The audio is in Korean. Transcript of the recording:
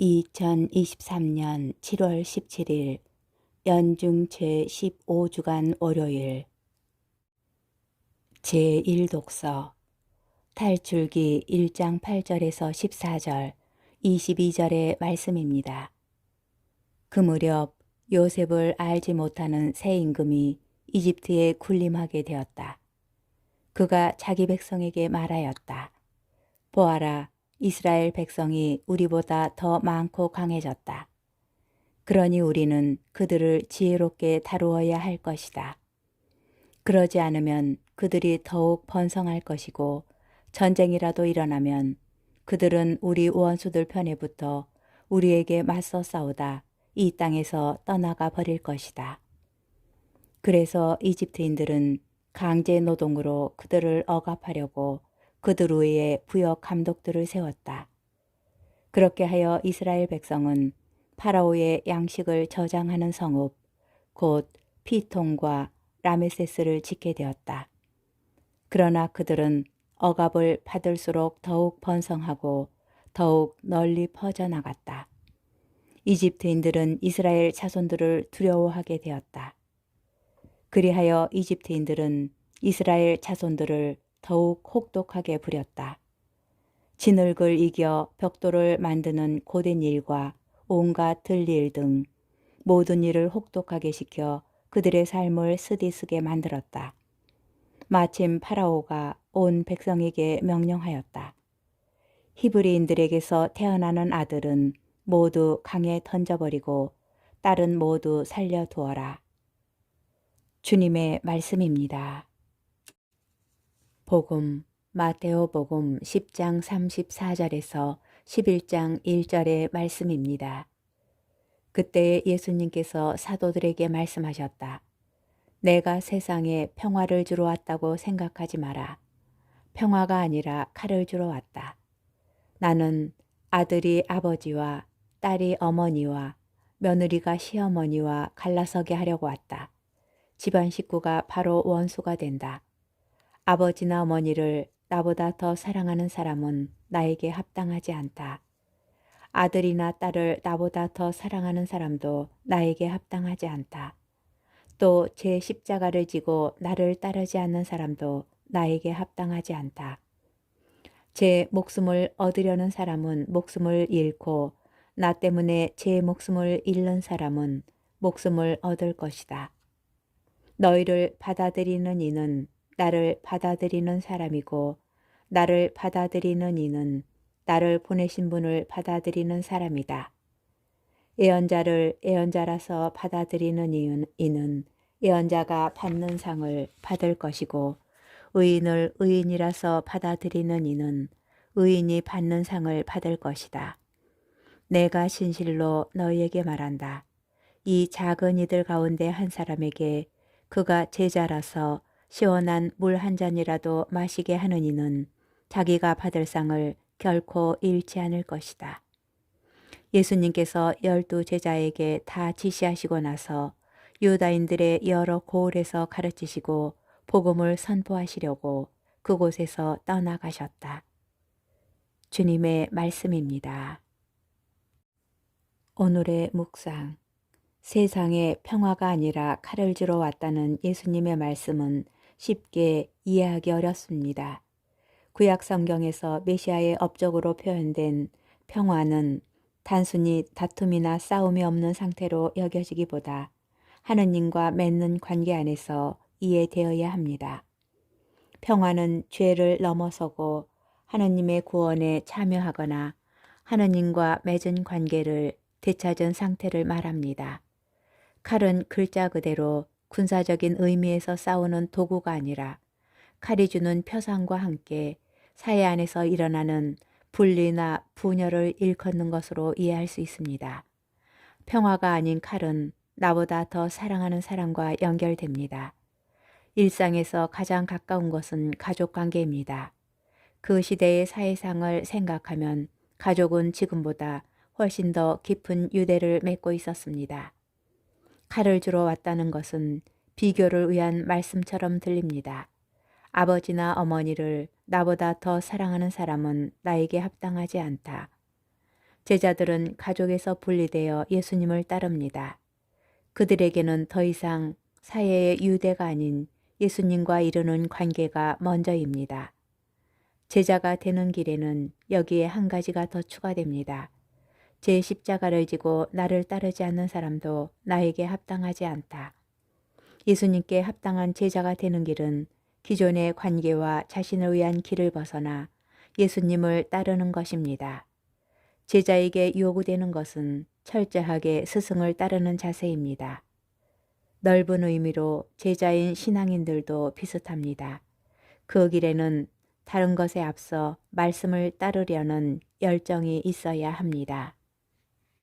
2023년 7월 17일 연중 제15주간 월요일 제1독서 탈출기 1장 8절에서 14절 22절의 말씀입니다. 그 무렵 요셉을 알지 못하는 새 임금이 이집트에 군림하게 되었다. 그가 자기 백성에게 말하였다. 보아라, 이스라엘 백성이 우리보다 더 많고 강해졌다. 그러니 우리는 그들을 지혜롭게 다루어야 할 것이다. 그러지 않으면 그들이 더욱 번성할 것이고 전쟁이라도 일어나면 그들은 우리 원수들 편에 붙어 우리에게 맞서 싸우다 이 땅에서 떠나가 버릴 것이다. 그래서 이집트인들은 강제 노동으로 그들을 억압하려고 그들 위에 부역 감독들을 세웠다. 그렇게 하여 이스라엘 백성은 파라오의 양식을 저장하는 성읍, 곧 피통과 라메세스를 짓게 되었다. 그러나 그들은 억압을 받을수록 더욱 번성하고 더욱 널리 퍼져나갔다. 이집트인들은 이스라엘 자손들을 두려워하게 되었다. 그리하여 이집트인들은 이스라엘 자손들을 더욱 혹독하게 부렸다. 진흙을 이겨 벽돌을 만드는 고된 일과 온갖 들일 등 모든 일을 혹독하게 시켜 그들의 삶을 쓰디쓰게 만들었다. 마침 파라오가 온 백성에게 명령하였다. 히브리인들에게서 태어나는 아들은 모두 강에 던져버리고 딸은 모두 살려두어라. 주님의 말씀입니다. 복음 마테오 복음 10장 34절에서 11장 1절의 말씀입니다. 그때 예수님께서 사도들에게 말씀하셨다. 내가 세상에 평화를 주러 왔다고 생각하지 마라. 평화가 아니라 칼을 주러 왔다. 나는 아들이 아버지와 딸이 어머니와 며느리가 시어머니와 갈라서게 하려고 왔다. 집안 식구가 바로 원수가 된다. 아버지나 어머니를 나보다 더 사랑하는 사람은 나에게 합당하지 않다. 아들이나 딸을 나보다 더 사랑하는 사람도 나에게 합당하지 않다. 또 제 십자가를 지고 나를 따르지 않는 사람도 나에게 합당하지 않다. 제 목숨을 얻으려는 사람은 목숨을 잃고 나 때문에 제 목숨을 잃는 사람은 목숨을 얻을 것이다. 너희를 받아들이는 이는 나를 받아들이는 사람이고 나를 받아들이는 이는 나를 보내신 분을 받아들이는 사람이다. 예언자를 예언자라서 받아들이는 이는 예언자가 받는 상을 받을 것이고 의인을 의인이라서 받아들이는 이는 의인이 받는 상을 받을 것이다. 내가 진실로 너희에게 말한다. 이 작은 이들 가운데 한 사람에게 그가 제자라서 시원한 물 한 잔이라도 마시게 하는 이는 자기가 받을 상을 결코 잃지 않을 것이다. 예수님께서 열두 제자에게 다 지시하시고 나서 유다인들의 여러 고을에서 가르치시고 복음을 선포하시려고 그곳에서 떠나가셨다. 주님의 말씀입니다. 오늘의 묵상 세상에 평화가 아니라 칼을 주러 왔다는 예수님의 말씀은 쉽게 이해하기 어렵습니다. 구약 성경에서 메시아의 업적으로 표현된 평화는 단순히 다툼이나 싸움이 없는 상태로 여겨지기보다 하느님과 맺는 관계 안에서 이해되어야 합니다. 평화는 죄를 넘어서고 하느님의 구원에 참여하거나 하느님과 맺은 관계를 되찾은 상태를 말합니다. 칼은 글자 그대로 군사적인 의미에서 싸우는 도구가 아니라 칼이 주는 표상과 함께 사회 안에서 일어나는 분리나 분열을 일컫는 것으로 이해할 수 있습니다. 평화가 아닌 칼은 나보다 더 사랑하는 사람과 연결됩니다. 일상에서 가장 가까운 것은 가족 관계입니다. 그 시대의 사회상을 생각하면 가족은 지금보다 훨씬 더 깊은 유대를 맺고 있었습니다. 칼을 주러 왔다는 것은 비교를 위한 말씀처럼 들립니다. 아버지나 어머니를 나보다 더 사랑하는 사람은 나에게 합당하지 않다. 제자들은 가족에서 분리되어 예수님을 따릅니다. 그들에게는 더 이상 사회의 유대가 아닌 예수님과 이루는 관계가 먼저입니다. 제자가 되는 길에는 여기에 한 가지가 더 추가됩니다. 제 십자가를 지고 나를 따르지 않는 사람도 나에게 합당하지 않다. 예수님께 합당한 제자가 되는 길은 기존의 관계와 자신을 위한 길을 벗어나 예수님을 따르는 것입니다. 제자에게 요구되는 것은 철저하게 스승을 따르는 자세입니다. 넓은 의미로 제자인 신앙인들도 비슷합니다. 그 길에는 다른 것에 앞서 말씀을 따르려는 열정이 있어야 합니다.